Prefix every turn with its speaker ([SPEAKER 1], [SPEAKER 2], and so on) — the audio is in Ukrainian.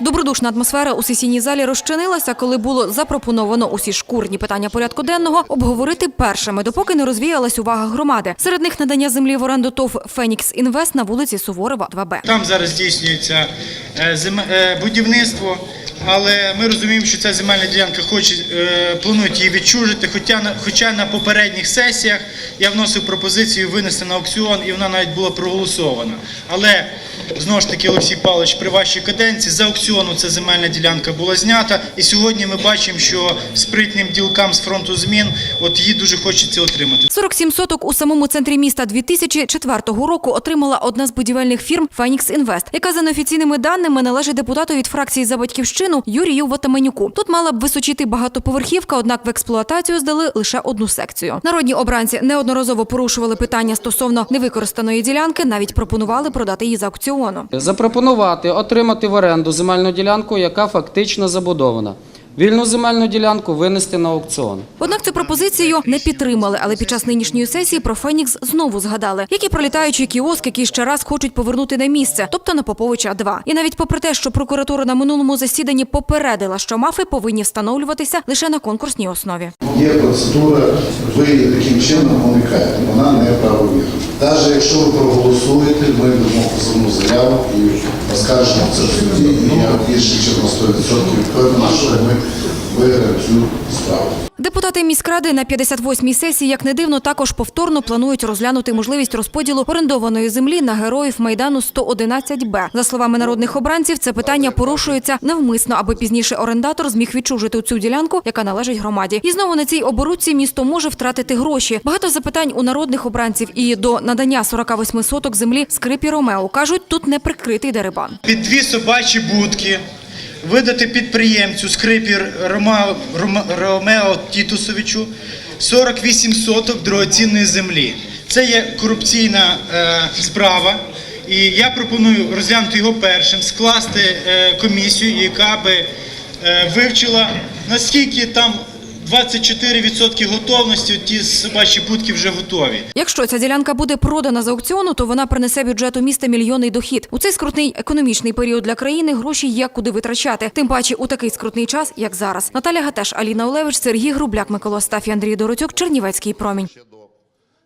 [SPEAKER 1] Добродушна атмосфера у сесійній залі розчинилася, коли було запропоновано усі шкурні питання порядку денного обговорити першими, допоки не розвіялась увага громади. Серед них надання землі в оренду ТОВ Фенікс Інвест на вулиці Суворова, 2Б.
[SPEAKER 2] Там зараз е, будівництво, але ми розуміємо, що ця земельна ділянка хоче, е, планують її відчужити. Хоча хоча на попередніх сесіях я вносив пропозицію винести на аукціон, і вона навіть була проголосована. Але знову ж таки, Олексій Павлович, при вашій каденції з аукціону ця земельна ділянка була знята. І сьогодні ми бачимо, що спритним ділкам з фронту змін от її дуже хочеться отримати.
[SPEAKER 1] 47 соток у самому центрі міста 2004 року отримала одна з будівельних фірм Фенікс Інвест, яка за неофіційними даними належить депутату від фракції за батьківщину Юрію Ватаменюку. Тут мала б височити багатоповерхівка, однак в експлуатацію здали лише одну секцію. Народні обранці неодноразово порушували питання стосовно невикористаної ділянки, навіть пропонували продати її з аукціону.
[SPEAKER 3] Запропонувати отримати в оренду земельну ділянку, яка фактично забудована. Вільну земельну ділянку винести на аукціон.
[SPEAKER 1] Однак цю пропозицію не підтримали, але під час нинішньої сесії про Фенікс знову згадали, як і пролітаючий кіоск, який ще раз хочуть повернути на місце, тобто на Поповича 2. І навіть попри те, що прокуратура на минулому засіданні попередила, що мафи повинні встановлюватися лише на конкурсній основі.
[SPEAKER 4] Є процедура, ви таким чином уникаєте, вона не правовірна. Навіть якщо ви проголосуєте, ми дамо позовну заяву і оскаржимо це в суді. І я більше ніж на 100% впевнений, що ми виграємо цю справу.
[SPEAKER 1] Депутати міськради на 58-й сесії, як не дивно, також повторно планують розглянути можливість розподілу орендованої землі на героїв майдану 111Б. За словами народних обранців, це питання порушується навмисно, аби пізніше орендатор зміг відчужити цю ділянку, яка належить громаді. І знову на цій оборудці місто може втратити гроші. Багато запитань у народних обранців і до надання 48 соток землі скрипі Ромео кажуть, тут не прикритий дерибан.
[SPEAKER 2] під дві собачі будки видати підприємцю скрипі Рома, Рома- Ромео Тітусовичу 48 соток дорогоцінної землі. Це є корупційна е, справа. І я пропоную розглянути його першим, скласти е, комісію, яка би е, вивчила, наскільки там 24% готовності, ті собачі будки вже готові.
[SPEAKER 1] Якщо ця ділянка буде продана з аукціону, то вона принесе бюджету міста мільйонний дохід. У цей скрутний економічний період для країни гроші є куди витрачати. Тим паче у такий скрутний час, як зараз. Наталя Гатеш, Аліна Олевич, Сергій Грубляк, Микола Стафі, Андрій Доротюк, Чернівецький промінь.